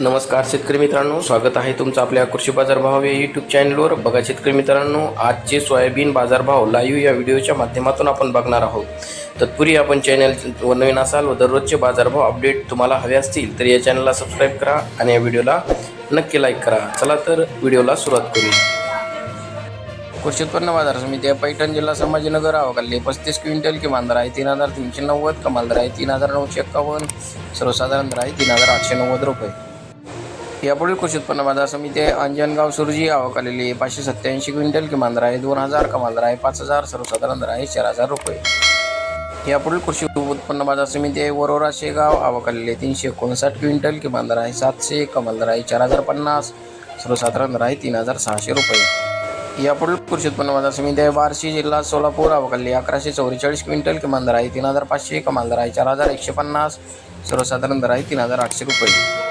नमस्कार शेतकरी मित्रांनो स्वागत आहे तुमचं आपल्या कृषी बाजारभाव या यूट्यूब चॅनलवर बघा शेतकरी मित्रांनो आजचे सोयाबीन बाजारभाव लाईव्ह या व्हिडिओच्या माध्यमातून आपण बघणार आहोत. तत्पूर्वी आपण चॅनल व नवीन असाल व दररोजचे बाजारभाव अपडेट तुम्हाला हवे असतील तर या चॅनलला सबस्क्राईब करा आणि या व्हिडिओला नक्की लाईक करा. चला तर व्हिडिओला सुरुवात करूया कृषी उत्पन्न बाजार समिती आहे पैठण जिल्हा संभाजीनगर आवकाले पस्तीस क्विंटल किमान दर आहे तीन हजार तीनशे नव्वद कमाल दर आहे तीन हजार नऊशे एक्कावन्न सर्वसाधारण दर आहे तीन हजार आठशे नव्वद रुपये. यापुढील कृषी उत्पन्न बाजार समिती आहे अंजनगाव सुरजी आवक आलेली आहे. पाचशे सत्त्याऐंशी क्विंटल किमान दर आहे दोन हजार कमाल दर आहे पाच हजार सर्वसाधारण दर आहे चार हजार रुपये. यापुढील कृषी उत्पन्न बाजार समिती आहे वरोरा शेगाव आवक आलेली आहे तीनशे एकोणसाठ क्विंटल किमान दर आहे सातशे कमाल दर आहे चार हजार पन्नास सर्वसाधारण दर आहे तीन हजार सहाशे रुपये. यापुढील कृषी उत्पन्न बाजार समिती आहे बार्शी जिल्हा सोलापूर अवकाली अकराशे चौवेचाळीस क्विंटल किमान दर आहे तीन हजार पाचशे कमाल दर आहे चार हजार एकशे पन्नास सर्वसाधारण दर आहे तीन हजार आठशे रुपये.